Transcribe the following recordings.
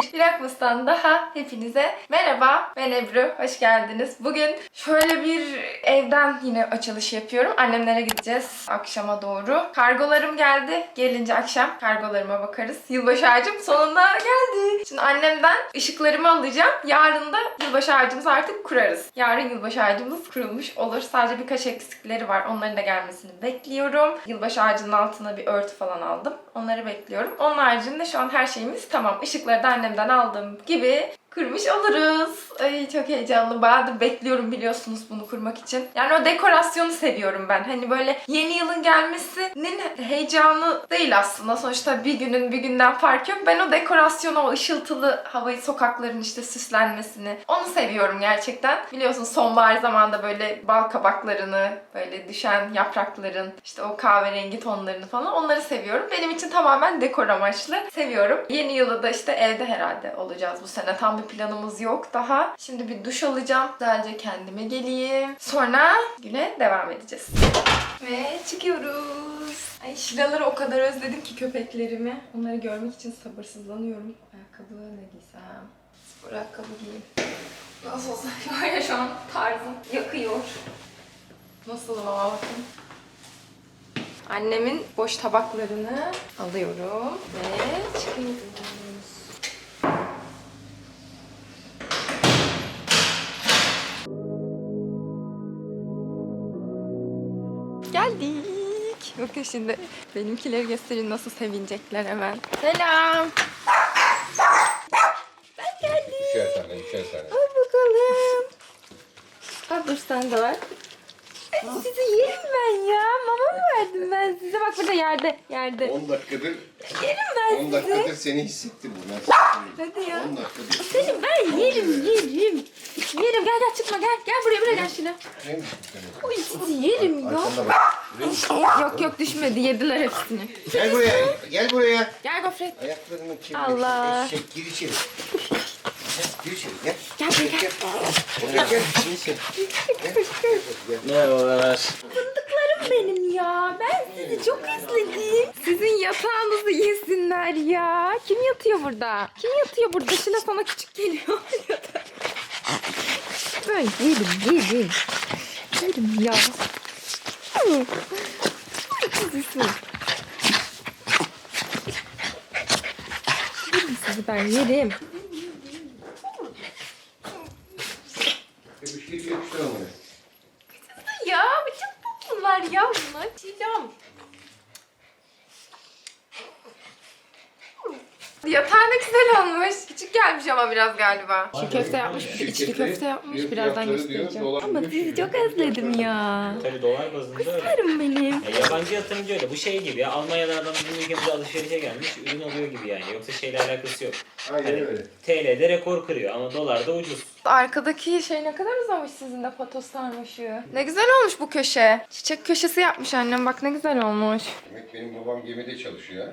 did Vlogmas'tan daha hepinize merhaba. Ben Ebru. Hoş geldiniz. Bugün şöyle bir evden yine açılış yapıyorum. Annemlere gideceğiz akşama doğru. Kargolarım geldi. Gelince akşam kargolarıma bakarız. Yılbaşı ağacım sonunda geldi. Şimdi annemden ışıklarımı alacağım. Yarın da yılbaşı ağacımızı artık kurarız. Yarın yılbaşı ağacımız kurulmuş olur. Sadece birkaç eksikleri var. Onların da gelmesini bekliyorum. Yılbaşı ağacının altına bir örtü falan aldım. Onları bekliyorum. Onun haricinde şu an her şeyimiz tamam. Işıkları da annemden aldığım gibi kurmuş oluruz. Ay çok heyecanlı. Bayağıdır bekliyorum biliyorsunuz bunu kurmak için. Yani o dekorasyonu seviyorum ben. Hani böyle yeni yılın gelmesinin heyecanı değil aslında. Sonuçta bir günün bir günden farkı yok. Ben o dekorasyonu, o ışıltılı havayı, sokakların işte süslenmesini onu seviyorum gerçekten. Biliyorsunuz sonbahar zamanında böyle bal kabaklarını, böyle düşen yaprakların, işte o kahverengi tonlarını falan onları seviyorum. Benim için tamamen dekor amaçlı. Seviyorum. Yeni yılı da işte evde herhalde olacağız bu sene. Tam bir planımız yok daha. Şimdi bir duş alacağım. Güzelce kendime geleyim. Sonra güne devam edeceğiz. Ve çıkıyoruz. Ay şuraları o kadar özledim ki köpeklerimi. Onları görmek için sabırsızlanıyorum. Ayakkabı ne giysem? Spor ayakkabı giyeyim. Nasıl olsa var ya şu an tarzım yakıyor. Nasıl ama bakın. Annemin boş tabaklarını alıyorum ve çıkıyoruz. Geldik. Bakın şimdi benimkileri göstereyim nasıl sevinecekler hemen. Selam. Ben geldim. Üçer tane, üçer tane. Al bakalım. Al dur sen de var. Sizi yerim ben ya. Mama mı verdim ben size? Bak burada yerde. Yerde. 10 dakikadır, Yerim ben 10 sizi. dakikadır seni hissettim bu. Ben Hadi ya. 10 dakikadır. Seni ben yerim yerim. Yerim gel gel çıkma gel. Gel buraya buraya gel şimdi. Ne hissettin? Oy sizi yerim ya. Arkanda bak. Yok yok düşmedi yediler hepsini. Gel buraya, gel buraya. Gel Gofret. Ayaklarını çevir. Allah. Eşek, gir içeri. Gel, Gir içeri, gel. Gel buraya gel. Oraya gel, gir içeri. Gel. Merhabalar. Fındıklarım benim ya. Ben sizi çok özledim. Sizin yatağınızı yesinler ya. Kim yatıyor burada? Kim yatıyor burada? Şuna sana küçük geliyor. ben yerim yerim. Yerim ya. Yerim sizi ben yerim. Bir şey yapıştır ama. Ya bu çok tatlılar ya bunlar. Çiğdem. Yatağı ne güzel olmuş. Küçük gelmiş ama biraz galiba. Şu köfte yapmış, bir içli köfte yapmış. bir Birazdan göstereceğim. Ama sizi çok özledim ya. Tabii dolar bazında öyle. Kızlarım benim. Ya yabancı yatırımcı öyle. Bu şey gibi ya. Almanya'dan adam bizim ülkemize alışverişe gelmiş. Ürün alıyor gibi yani. Yoksa şeyle alakası yok. Aynen Hani öyle. TL'de rekor kırıyor ama dolarda ucuz. Arkadaki şey ne kadar uzamış sizin de patos sarmaşı. Ne güzel olmuş bu köşe. Çiçek köşesi yapmış annem bak ne güzel olmuş. Demek benim babam gemide çalışıyor ha.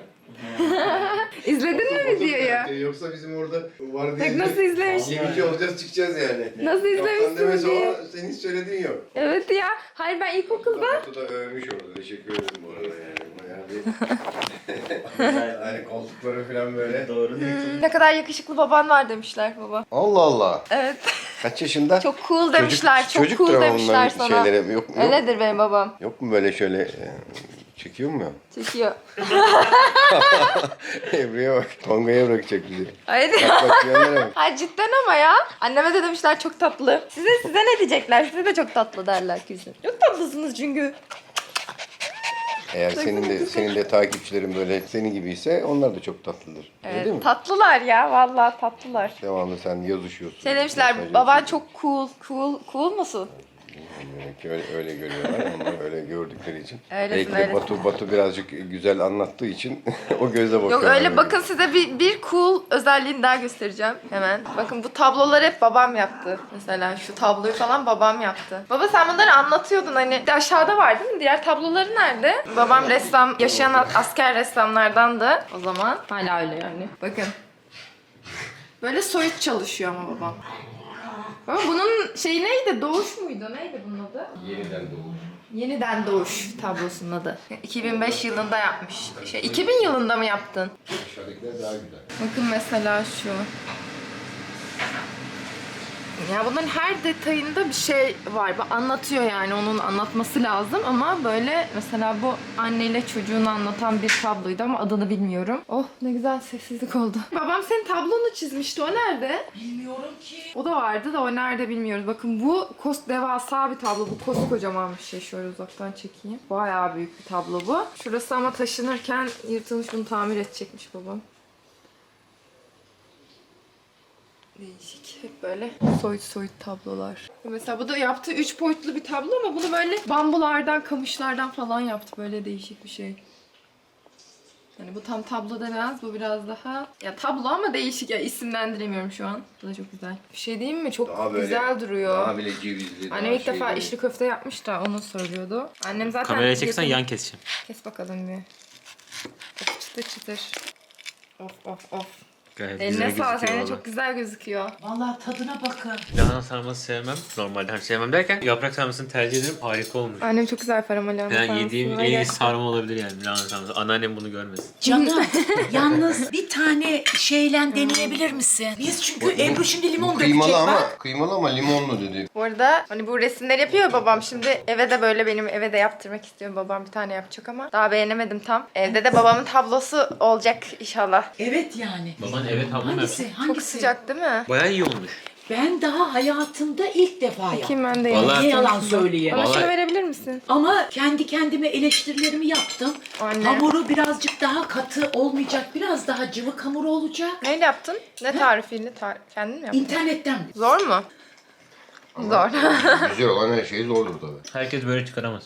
İzledin mi videoyu? Yoksa bizim orada var Bak diye. nasıl izlemiş. Gemici olacağız çıkacağız yani. Nasıl izlemişsin demesi videoyu? ama senin söylediğin yok. Evet ya. Hayır ben ilkokulda Batu da övmüş orada. Teşekkür ederim bu arada yani. Bayağı bir... yani koltukları falan böyle. Doğru diyorsun. ne kadar yakışıklı baban var demişler baba. Allah Allah. Evet. Kaç yaşında? Çok cool demişler. çok çocuktur cool ama demişler onların sana. Şeyleri. Yok, yok, Öyledir benim babam. yok mu böyle şöyle e, çekiyor mu? Çekiyor. Ebru'ya bak. Tonga'ya bırakacak bizi. Hayır Bak bak yanlara bak. Hayır cidden ama ya. Anneme de demişler çok tatlı. Size size ne diyecekler? Size de çok tatlı derler kesin. Çok tatlısınız çünkü. Eğer senin de senin de takipçilerin böyle senin gibiyse onlar da çok tatlıdır. Öyle değil mi? Evet, tatlılar ya. Vallahi tatlılar. Devamlı sen yazışıyorsun. Şey demişler, mesaj baban yazıyorsun. çok cool. Cool, cool musun? Demek ki öyle, öyle görüyorlar. Onlar öyle gördükleri için. Öylesin, Belki de öylesin. Batu, Batu birazcık güzel anlattığı için o gözle bakıyor. Yok öyle bakın size bir, bir cool özelliğini daha göstereceğim hemen. Bakın bu tabloları hep babam yaptı. Mesela şu tabloyu falan babam yaptı. Baba sen bunları anlatıyordun hani. De aşağıda var değil mi? Diğer tabloları nerede? Babam ressam, yaşayan asker ressamlardandı o zaman. Hala öyle yani. Bakın. Böyle soyut çalışıyor ama babam. Baba bunun şeyi neydi? Doğuş muydu? Neydi bunun adı? Yeniden doğuş. Yeniden Doğuş tablosunun adı. 2005 yılında yapmış. Şey 2000 yılında mı yaptın? Aşağıdakiler daha güzel. Bakın mesela şu. Ya bunların her detayında bir şey var. Bu Anlatıyor yani onun anlatması lazım ama böyle mesela bu anneyle çocuğunu anlatan bir tabloydu ama adını bilmiyorum. Oh ne güzel sessizlik oldu. Babam senin tablonu çizmişti. O nerede? Bilmiyorum ki. O da vardı da o nerede bilmiyoruz. Bakın bu kos devasa bir tablo. Bu koskocaman bir şey. Şöyle uzaktan çekeyim. Bayağı büyük bir tablo bu. Şurası ama taşınırken yırtılmış. Bunu tamir edecekmiş babam. Değişik. Hep böyle soyut soyut tablolar. Mesela bu da yaptığı üç boyutlu bir tablo ama bunu böyle bambulardan, kamışlardan falan yaptı. Böyle değişik bir şey. Yani bu tam tablo demez. Bu biraz daha ya tablo ama değişik. Ya isimlendiremiyorum şu an. Bu da çok güzel. Bir şey diyeyim mi? Çok Daha böyle- güzel duruyor. Daha bile cevizli. Annem daha ilk defa şeyli. içli köfte yapmış da onu söylüyordu. Annem zaten... Kameraya çeksen yan keseceğim. Kes bakalım bir. Of, çıtır çıtır. Of of of. Gayet Eline güzel sağlık. gözüküyor Eline valla. çok güzel gözüküyor. Vallahi tadına bakın. Lahana sarması sevmem. Normalde hani sevmem derken yaprak sarmasını tercih ederim. Harika olmuş. Annem çok güzel paramalı. Yani yediğim en iyi sarma olabilir yani lahana sarması. Anneannem bunu görmesin. Canım yalnız bir tane şeyle deneyebilir misin? Biz çünkü Ebru şimdi limon dökecek kıymalı ama, bak. kıymalı ama limonlu dedi. Bu arada hani bu resimleri yapıyor ya babam. Şimdi eve de böyle benim eve de yaptırmak istiyorum. Babam bir tane yapacak ama daha beğenemedim tam. Evde de babamın tablosu olacak inşallah. Evet yani. Baban evet mu Hangisi? Hangisi? Çok sıcak değil mi? Bayağı iyi olmuş. Ben daha hayatımda ilk defa yaptım. Kim ben de Vallahi- Ne yalan söyleyeyim. Bana şunu Vallahi- verebilir misin? Ama kendi kendime eleştirilerimi yaptım. Anne. Hamuru birazcık daha katı olmayacak. Biraz daha cıvık hamur olacak. Neyle yaptın? Ne tarifiyle? Tar Kendin mi yaptın? İnternetten. Zor mu? Zor. Güzel olan her şey zordur tabii. Herkes böyle çıkaramaz.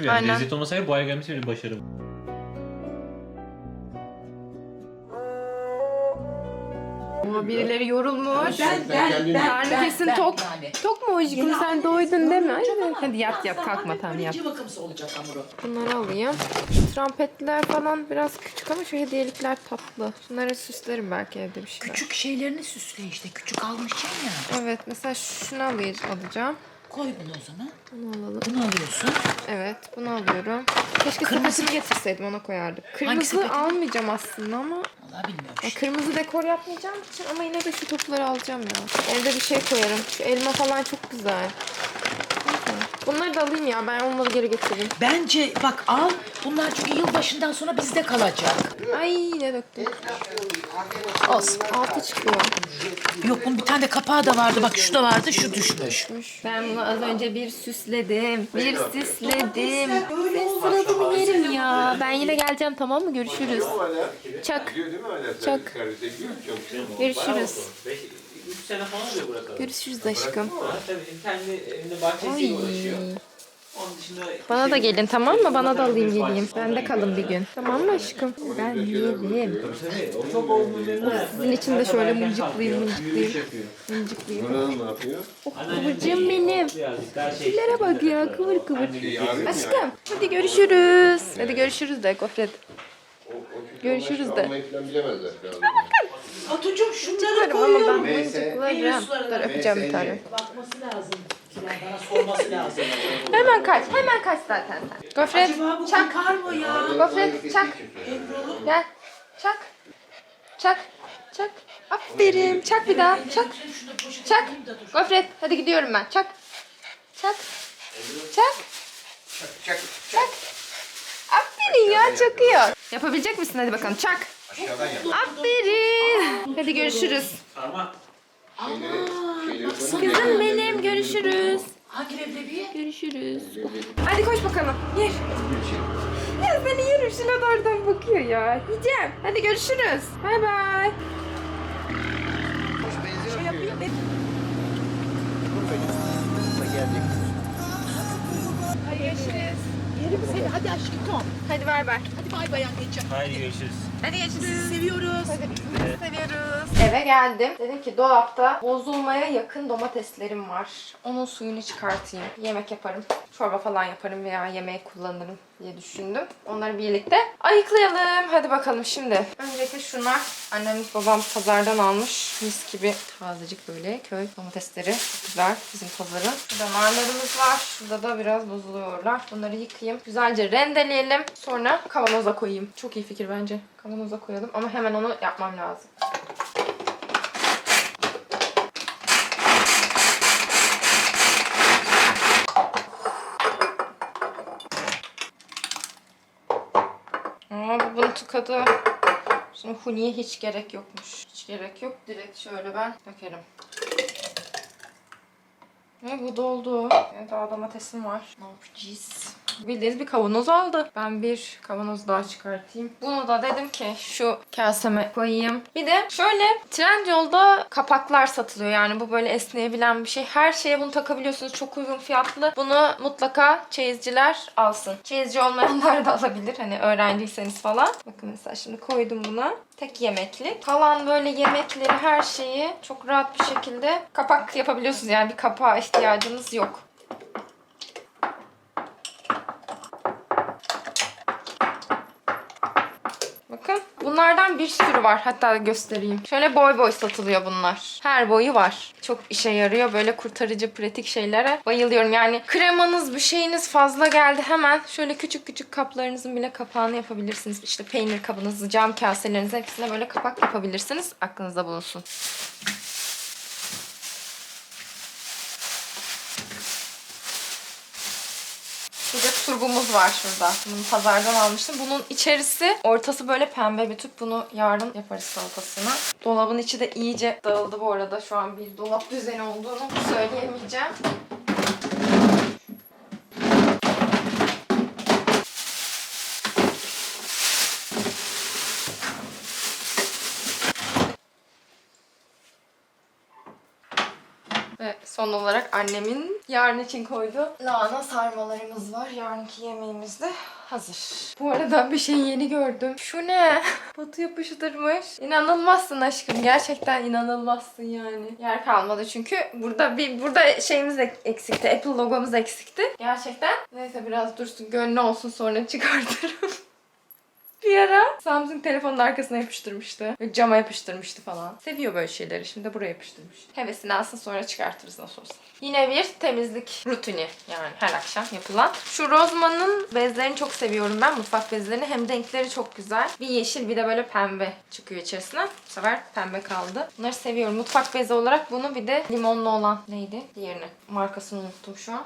Yani Aynen. lezzet olmasaydı bu ay gelmesi bir başarım. Ama birileri yorulmuş. Ben ben ben ben, kesin ben tok. yani. Tok mu Yine sen doydun değil mi? Aynen. Hadi yat yat kalkma tamam yat. Cıvıkımsı olacak hamuru. Bunları alayım. Trampetler falan biraz küçük ama şu hediyelikler tatlı. Şunları süslerim belki evde bir şeyler. Küçük şeylerini süsle işte. Küçük almışsın ya. Evet mesela şunu alayım, alacağım. Koy bunu o zaman. Bunu alalım. Bunu alıyorsun. Evet bunu alıyorum. Keşke sepetimi getirseydim ona koyardık. Kırmızı sepeti? almayacağım aslında ama. Vallahi bilmiyorum. Ya kırmızı dekor yapmayacağım için ama yine de şu topları alacağım ya. Evde bir şey koyarım. Şu elma falan çok güzel. Bunları da alayım ya. Ben onları geri getireyim. Bence bak al. Bunlar çünkü yılbaşından sonra bizde kalacak. Ay ne döktüm. Olsun. Altı çıkıyor. Yok bunun bir tane de kapağı da vardı. Bak şu da vardı şu düşmüş. Ben bunu az önce bir süsledim. Bir süsledim. Ben suratımı yerim ya. Ben yine geleceğim tamam mı? Görüşürüz. Çak. Çak. Görüşürüz. 3 sene falan oluyor burası. Görüşürüz aşkım. Tabii kendi evinde bahçesiyle uğraşıyor. Onun dışında... Bana da gelin tamam mı? Bana da alayım geleyim. Ben de kalın bir gün. Tamam mı aşkım? Ben yerim. Tabii o çok olmuyor. Sizin için de şöyle mıncıklayayım. yapıyor. Mıncıklayayım. Buranın ne yapıyor? Oh kıvırcığım benim. Birazcık daha şey. Şunlara bak ya kıvır kıvır. Aşkım hadi görüşürüz. Hadi görüşürüz de Gofret. Görüşürüz de. Almayı falan bilemezler galiba. Atucuğum şunları ama ben koyuyorum. mıncıklarım. Dur öpeceğim bir tane. Bakması lazım. Bana sorması lazım. Hemen kaç. Hemen kaç zaten sen. Gofret Acaba bu çak. kokar mı ya? Gofret çak. Gel. Çak. Çak. Çak. Aferin. Çak bir daha. Çak. Çak. Gofret hadi gidiyorum ben. Çak. Çak. Çak. Çak. Çak. Aferin ya çakıyor. Yapabilecek misin hadi bakalım. Çak. Aşağıdan yap. Aferin. Hadi görüşürüz. Sarma. Şeyleri baksana. koyun. Kızım benim görüşürüz. Hangi leblebi? Görüşürüz. Hadi koş bakalım. Yer. Ya seni yerim. Şuna da oradan bakıyor ya. Yiyeceğim. Hadi görüşürüz. Bay bay. Hadi görüşürüz. Yerim Hadi hadi aşkım. Hadi bay bay. Hadi bay bay anneciğim. Haydi görüşürüz. Hadi görüşürüz. Seviyoruz. seviyoruz. Eve geldim. Dedim ki dolapta bozulmaya yakın domateslerim var. Onun suyunu çıkartayım. Yemek yaparım. Çorba falan yaparım veya yemeğe kullanırım diye düşündüm. Onları birlikte ayıklayalım. Hadi bakalım şimdi. Öncelikle şunlar annemiz babam pazardan almış. Mis gibi tazecik böyle köy domatesleri. Çok güzel bizim pazarın. Şurada narlarımız var. Şurada da biraz bozuluyorlar. Bunları yıkayayım. Güzelce rendeleyelim. Sonra kavanoza koyayım. Çok iyi fikir bence. Kavanoza koyalım ama hemen onu yapmam lazım. Aa bu bunun tıkadı. Şimdi huniye hiç gerek yokmuş. Hiç gerek yok. Direkt şöyle ben dökerim. Ne bu doldu. Evet daha domatesim var. Ne yapacağız? Bildiğiniz bir kavanoz aldı. Ben bir kavanoz daha çıkartayım. Bunu da dedim ki şu kaseme koyayım. Bir de şöyle Trendyol'da kapaklar satılıyor. Yani bu böyle esneyebilen bir şey. Her şeye bunu takabiliyorsunuz. Çok uygun fiyatlı. Bunu mutlaka çeyizciler alsın. Çeyizci olmayanlar da alabilir. Hani öğrenciyseniz falan. Bakın mesela şimdi koydum buna. Tek yemeklik. Kalan böyle yemekleri her şeyi çok rahat bir şekilde kapak yapabiliyorsunuz. Yani bir kapağa ihtiyacınız yok. Bakın bunlardan bir sürü var. Hatta göstereyim. Şöyle boy boy satılıyor bunlar. Her boyu var. Çok işe yarıyor. Böyle kurtarıcı pratik şeylere bayılıyorum. Yani kremanız bir şeyiniz fazla geldi. Hemen şöyle küçük küçük kaplarınızın bile kapağını yapabilirsiniz. İşte peynir kabınızı, cam kaselerinizi hepsine böyle kapak yapabilirsiniz. Aklınızda bulunsun. Turbumuz var şurada. Bunu pazardan almıştım. Bunun içerisi ortası böyle pembe bir tüp. Bunu yarın yaparız salatasına. Dolabın içi de iyice dağıldı bu arada. Şu an bir dolap düzeni olduğunu söyleyemeyeceğim. Son olarak annemin yarın için koyduğu lahana sarmalarımız var. Yarınki yemeğimiz de hazır. Bu arada bir şey yeni gördüm. Şu ne? Batu yapıştırmış. İnanılmazsın aşkım. Gerçekten inanılmazsın yani. Yer kalmadı çünkü burada bir burada şeyimiz eksikti. Apple logomuz eksikti. Gerçekten. Neyse biraz dursun. Gönlü olsun sonra çıkartırım. Bir ara Samsung telefonun arkasına yapıştırmıştı. Ve Cama yapıştırmıştı falan. Seviyor böyle şeyleri. Şimdi de buraya yapıştırmış. Hevesini alsın sonra çıkartırız nasıl olsa. Yine bir temizlik rutini. Yani her akşam yapılan. Şu Rozman'ın bezlerini çok seviyorum ben. Mutfak bezlerini. Hem renkleri çok güzel. Bir yeşil bir de böyle pembe çıkıyor içerisinden. Bu sefer pembe kaldı. Bunları seviyorum. Mutfak bezi olarak bunu bir de limonlu olan neydi? Diğerini. Markasını unuttum şu an.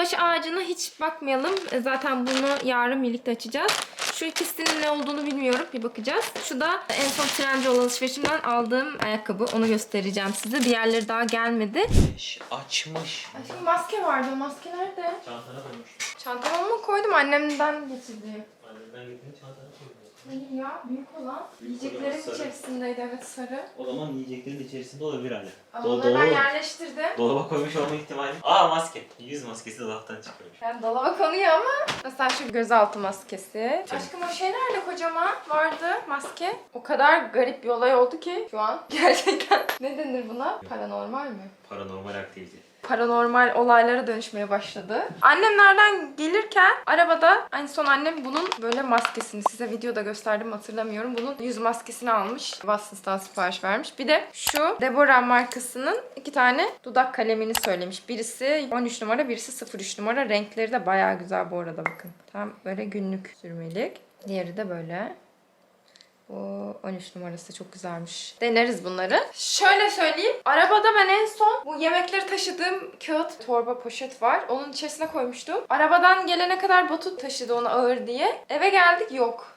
Yılbaşı ağacına hiç bakmayalım. E, Zaten bunu yarın birlikte açacağız. Şu ikisinin ne olduğunu bilmiyorum. Bir bakacağız. Şu da en son Trendyol alışverişimden aldığım ayakkabı. Onu göstereceğim size. Diğerleri daha gelmedi. Açmış. Aşkım maske vardı. O maske nerede? Çantana koymuş. Çantama mı koydum? Annemden getirdim. Annem Ben gittim çantana Hayır ya büyük olan. Büyük Yiyeceklerin olan sarı. içerisindeydi evet sarı. O zaman yiyeceklerin içerisinde olabilir hala. Ama Do- onları ben yerleştirdim. Dolaba koymuş olma ihtimali. Aa maske. Yüz maskesi dolaptan çıkıyormuş. Yani dolaba konuyor ama. Mesela şu gözaltı maskesi. Tabii. Aşkım o şey nerede kocaman vardı maske? O kadar garip bir olay oldu ki şu an. Gerçekten. ne denir buna? Paranormal mi? Paranormal aktivite. Paranormal olaylara dönüşmeye başladı. Annemlerden gelirken arabada en son annem bunun böyle maskesini size videoda gösterdim hatırlamıyorum. Bunun yüz maskesini almış. Watsons'tan sipariş vermiş. Bir de şu Deborah markasının iki tane dudak kalemini söylemiş. Birisi 13 numara, birisi 03 numara. Renkleri de bayağı güzel bu arada bakın. Tam böyle günlük sürmelik. Diğeri de böyle. Bu 13 numarası çok güzelmiş. Deneriz bunları. Şöyle söyleyeyim. Arabada ben en son bu yemekleri taşıdığım kağıt torba poşet var. Onun içerisine koymuştum. Arabadan gelene kadar Batu taşıdı onu ağır diye. Eve geldik yok.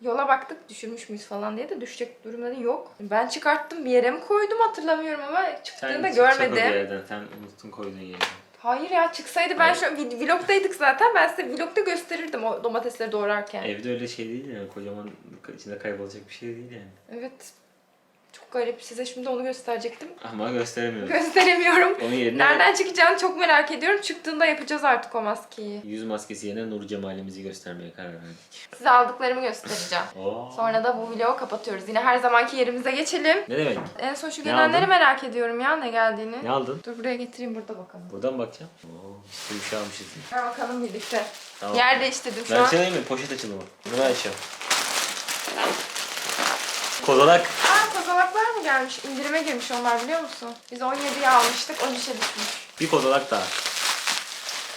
Yola baktık düşürmüş müyüz falan diye de düşecek durumda da yok. Ben çıkarttım bir yere mi koydum hatırlamıyorum ama çıktığında çıkacak o bir görmedim. yerden. Sen unuttun koyduğun yeri. Hayır ya çıksaydı ben şu vlogdaydık zaten ben size vlogda gösterirdim o domatesleri doğrarken. Evde öyle şey değil yani. Kocaman içinde kaybolacak bir şey değil yani. Evet. Çok garip. Size şimdi onu gösterecektim. Ama gösteremiyorum. Gösteremiyorum. Onun yerine Nereden çıkacağını çok merak ediyorum. Çıktığında yapacağız artık o maskeyi. yüz maskesi yerine Nur Cemal'imizi göstermeye karar verdik. Size aldıklarımı göstereceğim. Oo. Sonra da bu vlogu kapatıyoruz. Yine her zamanki yerimize geçelim. Ne demek? En son şu Ne gelenleri aldın? merak ediyorum ya ne geldiğini. Ne aldın? Dur buraya getireyim burada bakalım. Buradan bakacağım. Oo, bir şey almışız. Gel bakalım birlikte. Tamam. Yer değiştirdim şu Ben an. açayım mı? Poşet açılımı. Bunu ben açıyorum. Kozalak. Aa kozalaklar mı gelmiş? İndirime girmiş onlar biliyor musun? Biz 17'ye almıştık 13'e düşmüş. Bir kozalak daha.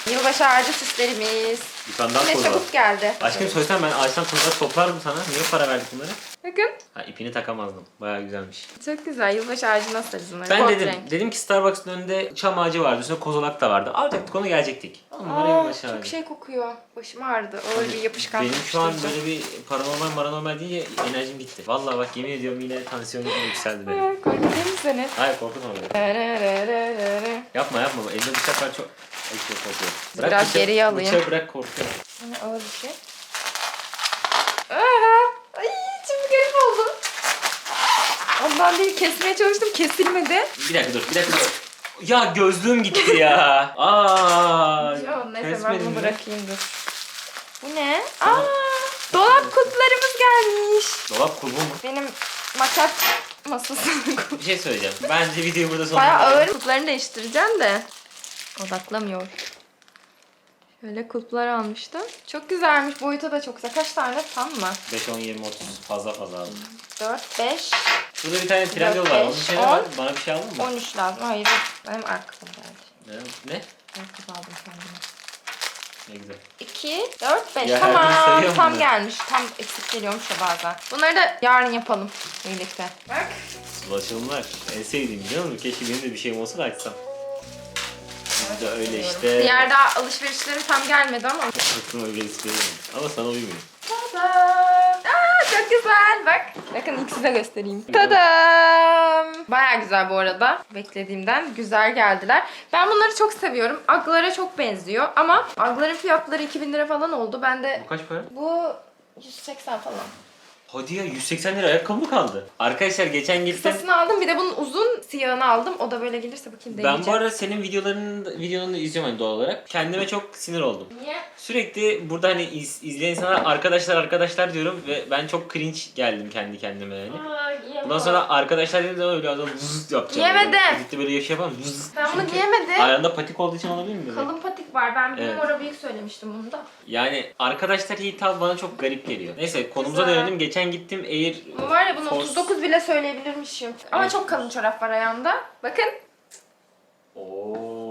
Yılbaşı ağacı süslerimiz. Daha Yine kozalak. çabuk geldi. Aşkım söylesem ben ağaçtan kozalak toplardım sana. Niye para verdik bunları? Bakın. Ha ipini takamazdım. Bayağı güzelmiş. Çok güzel. Yılbaşı ağacı nasıl bunları? Ben Gold dedim, renk. dedim ki Starbucks'ın önünde çam ağacı vardı. Üstüne kozalak da vardı. Alacaktık onu gelecektik. Ama Aa, yılbaşı ağacı. çok şey kokuyor. Başım ağrıdı. Ağır bir yapışkan. Benim şu an böyle bir paranormal paranormal deyince enerjim gitti. Vallahi bak yemin ediyorum yine tansiyonum yükseldi benim. Ee, Korkutayım mı seni? Hayır korkutma beni. Yapma yapma. Elimde bıçak var çok... Ay çok korkuyorum. Biraz geriye alayım. Bıçağı bırak korkuyorum. Yine ağır bir şey. Aha! Ay çok garip oldum. Ondan değil kesmeye çalıştım kesilmedi. Bir dakika dur bir dakika dur. Ya gözlüğüm gitti ya. Aa. Ya, neyse ben bunu ya. bırakayım dur. Bu ne? Aa! Dolap kutularımız gelmiş. Dolap kulbu mu? Benim makat masasının Bir şey söyleyeceğim. Bence videoyu burada Bayağı sonlandıralım. ağır kulplarını değiştireceğim de. Odaklamıyor. Şöyle kulplar almıştım. Çok güzelmiş. Boyutu da çok güzel. Kaç tane tam mı? 5, 10, 20, 30 fazla fazla aldım. 4, 5, Şurada bir tane trendyol var. Onun beş, içinde on. var. Bana bir şey aldın mı? 13 lazım. Hayır. Benim ayakkabım geldi. Ne? Ne? Ayakkabı aldım kendime. Ne güzel. 2, 4, 5. Ya, Tamam. Tam mu? gelmiş. Tam eksik geliyormuş da bazen. Bunları da yarın yapalım birlikte. Bak. Ulaşımlar. En sevdiğim biliyor musun? Keşke benim de bir şeyim olsa da açsam. De öyle işte. Diğer daha alışverişlerim tam gelmedi ama. Aklıma öyle istiyorum. Ama sana uymuyor. Tada! Aa, çok güzel. Bak. Bakın ilk size göstereyim. Tadam! Baya güzel bu arada. Beklediğimden güzel geldiler. Ben bunları çok seviyorum. Aglara çok benziyor ama agların fiyatları 2000 lira falan oldu. Ben de Bu kaç para? bu 180 falan. Hadi ya 180 lira ayakkabı mı kaldı? Arkadaşlar geçen gittim. Kısasını aldım. Bir de bunun uzun siyahını aldım. O da böyle gelirse bakayım Ben deneyeceğim. bu arada senin videolarını videonu da izliyorum hani doğal olarak. Kendime çok sinir oldum. Niye? Sürekli burada hani iz- izleyen insanlar arkadaşlar arkadaşlar diyorum ve ben çok cringe geldim kendi kendime yani. Aa. Bundan sonra arkadaşlar dediğim zaman öyle adam vız yapacağım. Yemedim. Edit'te böyle yaş yapamam. Vız. Ben bunu giyemedim. Ayağında patik olduğu için olabilir mi? Kalın patik var. Ben bir Evet. numara büyük söylemiştim bunu da. Yani arkadaşlar hitap bana çok garip geliyor. Neyse konumuza Güzel. dönelim. Geçen gittim Air Bu var ya bunu Force- 39 bile söyleyebilirmişim. Ama Evet. çok kalın çorap var ayağımda. Bakın. Oo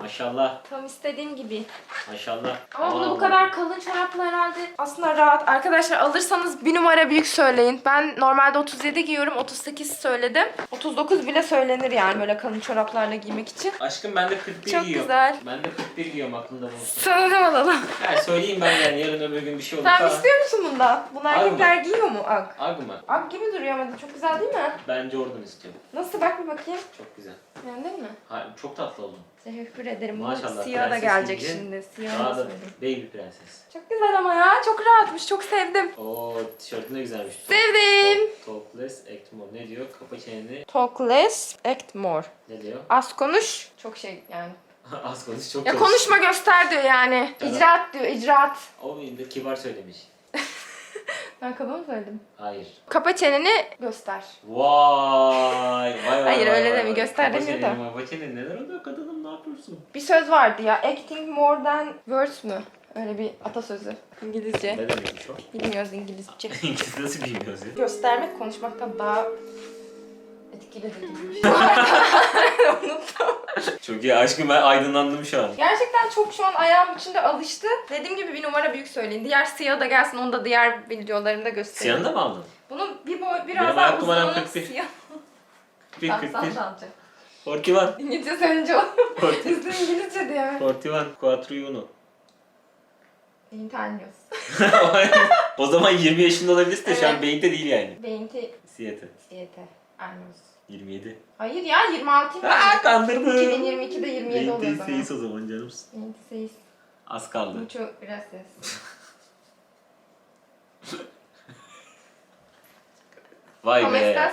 maşallah Tam istediğim gibi. maşallah. Ama bunu bu kadar kalın çorapla herhalde aslında rahat. Arkadaşlar alırsanız bir numara büyük söyleyin. Ben normalde 37 giyiyorum. 38 söyledim. 39 bile söylenir yani böyle kalın çoraplarla giymek için. Aşkım ben de 41 Çok giyiyorum. güzel. Ben de 41 giyiyorum aklında bulunsun. Sana da alalım. Yani söyleyeyim ben yani yarın öbür gün bir şey olursa. Sen istiyor musun bundan? Bunu erkekler giyiyor mu Ak? Ag mı? Ak gibi duruyor ama çok güzel değil mi? Ben Jordan istiyorum. Nasıl bak bir bakayım. Çok güzel. Beğendin mi? Ha, çok tatlı oldum. Teşekkür ederim. Maşallah, siyah da gelecek şimdi. Siyah Daha da baby prenses. Çok güzel ama ya. Çok rahatmış. Çok sevdim. Oo tişörtün de güzelmiş. Sevdim. Talk, talk less, act more. Ne diyor? Kapa çeneni. Talk less, act more. Ne diyor? Az konuş. Çok şey yani. Az konuş çok Ya konuş. konuşma göster diyor yani. Evet. İcraat diyor, icraat. O da kibar söylemiş. Ben kaba mı söyledim? Hayır. Kapa çeneni göster. Vay vay vay. Hayır, vay, öyle vay, demiyor. vay. Göster Kapa demiyor da. çeneni, Kapa çeneni neler oluyor kadınım ne yapıyorsun? Bir söz vardı ya. Acting more than words mü? Öyle bir atasözü. İngilizce. Ne demekmiş o? Bilmiyoruz İngilizce. İngilizce nasıl bilmiyoruz ya? Göstermek konuşmaktan daha etkili de gibi. Unuttum. Çok iyi aşkım ben aydınlandım şu an. Gerçekten çok şu an ayağım içinde alıştı. Dediğim gibi bir numara büyük söyleyin. Diğer siyah da gelsin onu da diğer videolarımda göstereyim. Siyahını da mı aldın? Bunun bir boy biraz Benim daha ayak numaram uzunluğu 41. siyah. 1 Tamam, 41. tamam, tamam. 41. İngilizce söyleyince o. 41. Bizde İngilizce diyor. 41. 41. Intanios. o zaman 20 yaşında olabilirsin de şu an Evet. beyinde değil yani. Beinti Siyete. siyete. Anos. 27. Hayır ya 26 Aa kandırdım. 2022'de 27 oluyor Beyinde zaman. seyiz o zaman canımsın. 26. Az kaldı. Mucho gracias. Vay ¿Cómo be. estás?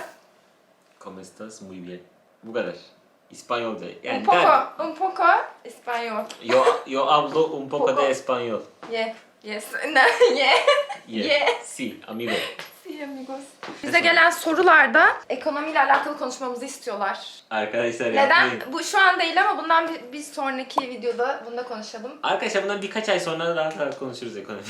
¿Cómo estás? Muy bien. Bu kadar. İspanyolca. Yani un poco, ben- un poco español. yo, yo hablo un poco Poco. de español. Yeah. Yes. No, yeah. Yeah. Yeah. Sí, amigo. Sí, amigos. Bize gelen sorularda ekonomiyle alakalı konuşmamızı istiyorlar. Arkadaşlar Neden? yapmayın. Bu şu an değil ama bundan bir, bir sonraki videoda bunda konuşalım. Arkadaşlar bundan birkaç ay sonra rahat rahat konuşuruz ekonomi.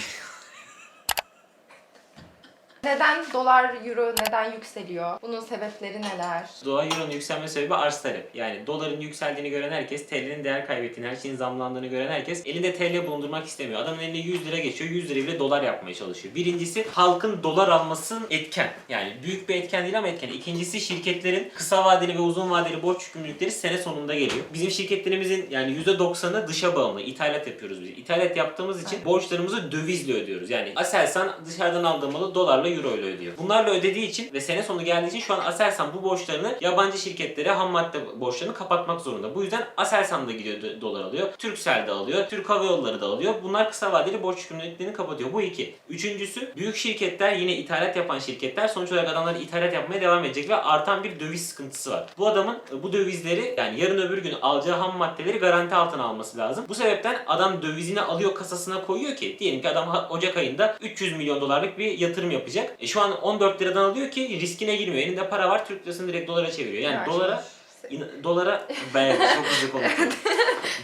Neden dolar, euro neden yükseliyor? Bunun sebepleri neler? Dolar Euro'nun yükselme sebebi arz talep. Yani doların yükseldiğini gören herkes, TL'nin değer kaybettiğini, her şeyin zamlandığını gören herkes elinde TL bulundurmak istemiyor. Adamın eline 100 lira geçiyor, 100 lira bile dolar yapmaya çalışıyor. Birincisi halkın dolar almasının etken. Yani büyük bir etken değil ama etken. İkincisi şirketlerin kısa vadeli ve uzun vadeli borç yükümlülükleri sene sonunda geliyor. Bizim şirketlerimizin yani %90'ı dışa bağımlı. İthalat yapıyoruz biz. İthalat yaptığımız için borçlarımızı dövizle ödüyoruz. Yani Aselsan dışarıdan aldığı malı dolarla euro ile ödüyor. Bunlarla ödediği için ve sene sonu geldiği için şu an Aselsan bu borçlarını yabancı şirketlere ham madde borçlarını kapatmak zorunda. Bu yüzden Aselsan da gidiyor do- dolar alıyor. Turkcell de alıyor. Türk Hava Yolları da alıyor. Bunlar kısa vadeli borç yükümlülüklerini kapatıyor. Bu iki. Üçüncüsü büyük şirketler yine ithalat yapan şirketler sonuç olarak adamlar ithalat yapmaya devam edecek ve artan bir döviz sıkıntısı var. Bu adamın bu dövizleri yani yarın öbür gün alacağı ham maddeleri garanti altına alması lazım. Bu sebepten adam dövizini alıyor kasasına koyuyor ki diyelim ki adam Ocak ayında 300 milyon dolarlık bir yatırım yapacak. E şu an 14 liradan alıyor ki riskine girmiyor. Elinde para var Türk lirasını direkt dolara çeviriyor. Yani Yavaş dolara. İn- dolara ben çok hızlı konuşuyorum.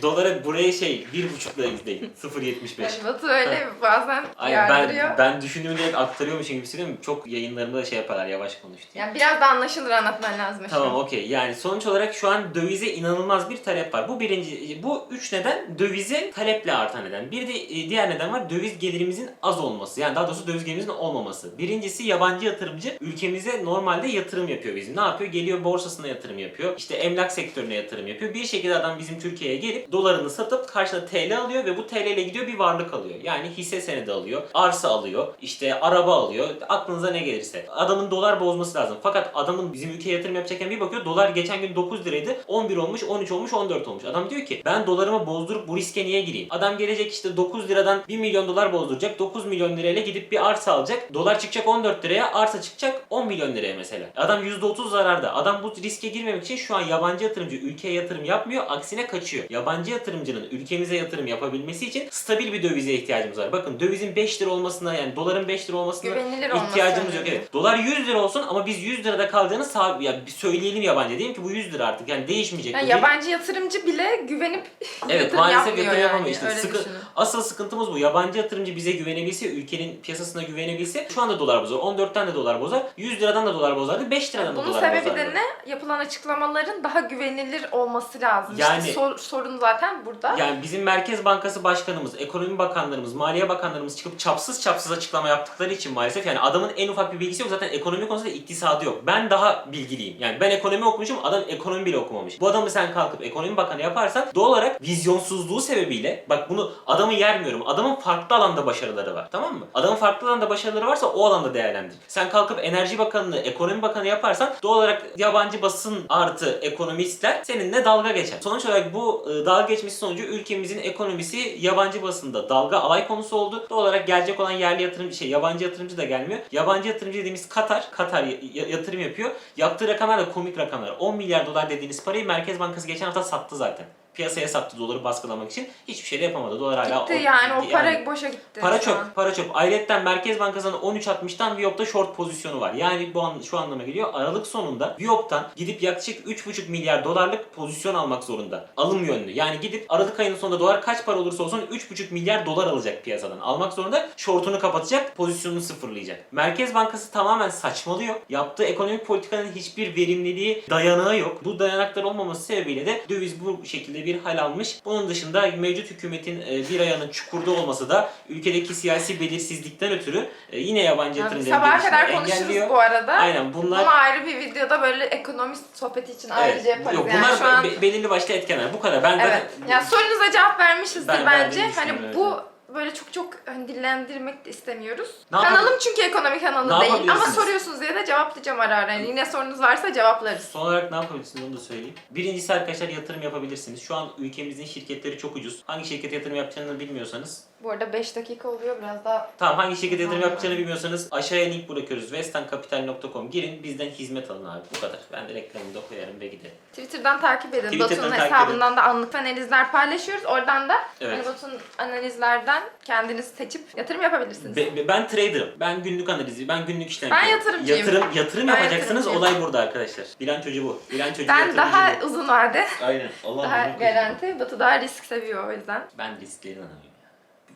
dolara buraya şey bir buçukla izleyin. 0.75. Evet, Batu öyle bazen Ay yardırıyor. ben ben düşündüğümü direkt aktarıyormuşum gibi hissediyorum. Çok yayınlarımda da şey yaparlar yavaş konuş diye. Yani biraz da anlaşılır anlatman lazım. Tamam okey. Yani sonuç olarak şu an dövize inanılmaz bir talep var. Bu birinci, bu üç neden dövize taleple artan neden. Bir de e, diğer neden var döviz gelirimizin az olması. Yani daha doğrusu döviz gelirimizin olmaması. Birincisi yabancı yatırımcı ülkemize normalde yatırım yapıyor bizim. Ne yapıyor? Geliyor borsasına yatırım yapıyor. İşte emlak sektörüne yatırım yapıyor. Bir şekilde adam bizim Türkiye'ye gelip dolarını satıp karşılığında TL alıyor ve bu TL ile gidiyor bir varlık alıyor. Yani hisse senedi alıyor, arsa alıyor, işte araba alıyor. Aklınıza ne gelirse. Adamın dolar bozması lazım. Fakat adamın bizim ülkeye yatırım yapacakken bir bakıyor dolar geçen gün 9 liraydı. 11 olmuş, 13 olmuş, 14 olmuş. Adam diyor ki ben dolarımı bozdurup bu riske niye gireyim? Adam gelecek işte 9 liradan 1 milyon dolar bozduracak. 9 milyon lirayla gidip bir arsa alacak. Dolar çıkacak 14 liraya, arsa çıkacak 10 milyon liraya mesela. Adam %30 zararda. Adam bu riske girmemek için şu an yabancı yatırımcı ülkeye yatırım yapmıyor. Aksine kaçıyor. Yabancı yatırımcının ülkemize yatırım yapabilmesi için stabil bir dövize ihtiyacımız var. Bakın dövizin 5 lira olmasına yani doların 5 lira olmasına Güvenilir olması ihtiyacımız yok. önemli. Evet. Dolar 100 lira olsun ama biz 100 lirada kalacağını sağ, ya söyleyelim yabancı. Diyelim ki bu 100 lira artık yani değişmeyecek. Yani yabancı yatırımcı bile güvenip Evet yatırım maalesef yapmıyor yatırım yani. yapamıyor. İşte Öyle sıkı- düşünün. asıl sıkıntımız bu. Yabancı yatırımcı bize güvenebilse, ülkenin piyasasına güvenebilse şu anda dolar bozar. 14'ten de dolar bozar. 100 liradan da dolar bozardı. 5 liradan da Bunun dolar sebebi bozardı. de ne? Yapılan açıklamaların daha güvenilir olması lazım. Yani- işte sor- sorun zaten burada. Yani bizim Merkez Bankası Başkanımız, Ekonomi Bakanlarımız, Maliye Bakanlarımız çıkıp çapsız çapsız açıklama yaptıkları için maalesef yani adamın en ufak bir bilgisi yok. Zaten ekonomi konusunda iktisadı yok. Ben daha bilgiliyim. Yani ben ekonomi okumuşum, adam ekonomi bile okumamış. Bu adamı sen kalkıp ekonomi bakanı yaparsan doğal olarak vizyonsuzluğu sebebiyle bak bunu adamı yermiyorum. Adamın farklı alanda başarıları var. Tamam mı? Adamın farklı alanda başarıları varsa o alanda değerlendir. Sen kalkıp Enerji Bakanlığı, Ekonomi Bakanı yaparsan doğal olarak yabancı basın artı ekonomistler seninle dalga geçer. Sonuç olarak bu e, dalga geçmesi sonucu ülkemizin ekonomisi yabancı basında dalga alay konusu oldu. Doğal olarak gelecek olan yerli yatırımcı şey yabancı yatırımcı da gelmiyor. Yabancı yatırımcı dediğimiz Katar, Katar yatırım yapıyor. Yaptığı rakamlar da komik rakamlar. 10 milyar dolar dediğiniz parayı Merkez Bankası geçen hafta sattı zaten. Piyasaya sattı doları baskılamak için. Hiçbir şey de yapamadı. Dolar hala Gitti yani o para yani- boşa gitti. Para an. çöp, para çöp. Ayrıca Merkez Bankası'nın 13.60'dan Viyop'ta short pozisyonu var. Yani bu an, şu anlama geliyor. Aralık sonunda Viyop'tan gidip yaklaşık 3.5 milyar dolarlık pozisyon almak zorunda. Alım yönlü. Yani gidip Aralık ayının sonunda dolar kaç para olursa olsun 3.5 milyar dolar alacak piyasadan. Almak zorunda. Short'unu kapatacak, pozisyonunu sıfırlayacak. Merkez Bankası tamamen saçmalıyor. Yaptığı ekonomik politikanın hiçbir verimliliği, dayanağı yok. Bu dayanaklar olmaması sebebiyle de döviz bu şekilde bir hal almış. Bunun dışında mevcut hükümetin e, bir ayağının çukurda olması da ülkedeki siyasi belirsizlikten ötürü e, yine yabancı Yani yatırımcıların sabaha kadar konuşuruz engelliyor. bu arada. Aynen bunlar Ama ayrı bir videoda böyle ekonomist sohbeti için ayrıca yaparız Yok, yani bunlar şu an. be- belirli başlı etkenler. Bu kadar. Ben Evet. zaten Yani sorunuza cevap vermişizdir Ben bence. Hani bu böyle çok çok hani dillendirmek de istemiyoruz. Ne Kanalım yapalım? çünkü ekonomi kanalı Ne değil ama yapabilirsiniz? soruyorsunuz diye de cevaplayacağım ara ara. Yani yine sorunuz varsa cevaplarız. Son olarak ne yapabilirsiniz onu da söyleyeyim. Birincisi arkadaşlar yatırım yapabilirsiniz. Şu an ülkemizin şirketleri çok ucuz. Hangi şirkete yatırım yapacağını bilmiyorsanız Bu arada 5 dakika oluyor biraz daha. Tamam hangi şirkete yatırım yapacağını bilmiyorsanız aşağıya link bırakıyoruz. westerncapital.com girin bizden hizmet alın abi. Bu kadar. Ben de reklamını da koyarım ve giderim. Twitter'dan takip edin. Twitter'dan Batu'nun takip hesabından da anlık analizler paylaşıyoruz. Oradan da Evet. hani Batu'nun analizlerden kendiniz seçip yatırım yapabilirsiniz. Be- be- ben trader'ım. Ben günlük analizi, ben günlük işlem Ben yapıyorum. yatırımcıyım. Yatırım, yatırım Ben yapacaksınız. yatırımcıyım. Olay burada arkadaşlar. Bilançocu bu. Bilançocu ben yatırımcı daha bu. uzun vade, Aynen. Allah daha garanti. Batu daha risk seviyor o yüzden. Ben ya. Bu-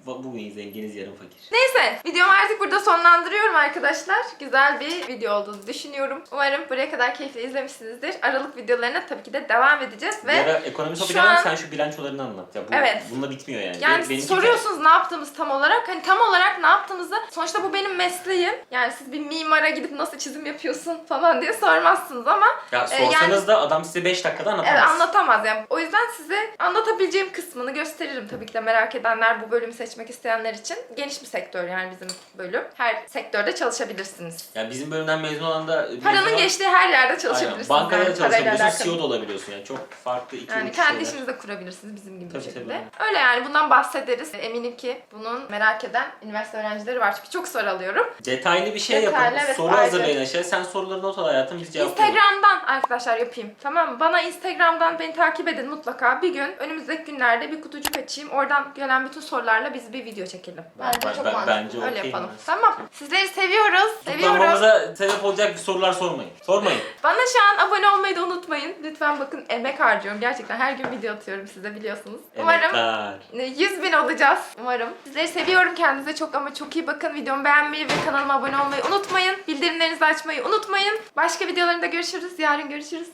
Bugün zenginiz yarın fakir. Neyse videomu artık burada sonlandırıyorum arkadaşlar. Güzel bir video olduğunu düşünüyorum. Umarım buraya kadar keyifli izlemişsinizdir. Aralık videolarına tabii ki de devam edeceğiz Ve ve ya da ekonomi şu sohbeti yapalım, an- sen şu bilançolarını anlat. Ya bu, Evet. Bununla bitmiyor yani. yani Benimki- soruyorsunuz ne yaptığımız tam olarak. Hani tam olarak ne yaptığımızı sonuçta bu benim mesleğim. Yani siz bir mimara gidip nasıl çizim yapıyorsun falan diye sormazsınız ama Ya sorsanız yani- da adam size 5 dakikada anlatamaz. Evet anlatamaz yani. O yüzden size anlatabileceğim kısmını gösteririm tabii ki de merak edenler bu bölümü seçmek isteyenler için. Geniş bir sektör yani bizim bölüm. Her sektörde çalışabilirsiniz. Ya bizim bölümden mezun olan da... Paranın olan- geçtiği her yerde Aynen. çalışabilirsiniz. Bankada da yani, çalışabiliyorsun, alakalı. CEO da olabiliyorsun yani. Çok farklı iki Yani kendi şeyler. işinizi de kurabilirsiniz bizim gibi Tabii, bir şekilde. tabii. Öyle yani bundan bahsederiz. Eminim ki bunun merak eden üniversite öğrencileri var çünkü çok soru alıyorum. Detaylı bir şey Detaylı, yapın. evet, Soru hazırlayın aşağıya. Sen soruları not al hayatım biz cevaplayalım. Instagram'dan arkadaşlar yapayım. Tamam mı? Bana Instagram'dan beni takip edin mutlaka. Bir gün önümüzdeki günlerde bir kutucuk açayım. Oradan gelen bütün sorularla biz bir video çekelim. Ben- Bence ben- çok ben- mantıklı. bence Öyle okeyim yapalım. ben. Tamam. Sizleri seviyoruz. Seviyoruz. Tutuklanmamıza sebep olacak sorular sormayın. Sormayın. Bana şu an abone olmayı da unutmayın. Lütfen bakın emek harcıyorum. Gerçekten her gün video atıyorum size biliyorsunuz. Umarım Emektar. 100 bin olacağız. Umarım. Sizleri seviyorum. Kendinize çok ama çok iyi bakın. Videomu beğenmeyi ve kanalıma abone olmayı unutmayın. Bildirimlerinizi açmayı unutmayın. Başka videolarında görüşürüz. Yarın görüşürüz.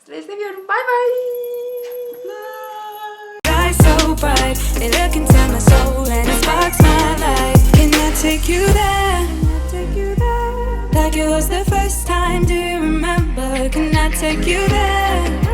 Sizleri seviyorum. Bay bay. Bright, they look into my soul and it sparks my life. Can I? Take you there? Like it was the first time. Do you remember? Can I take you there?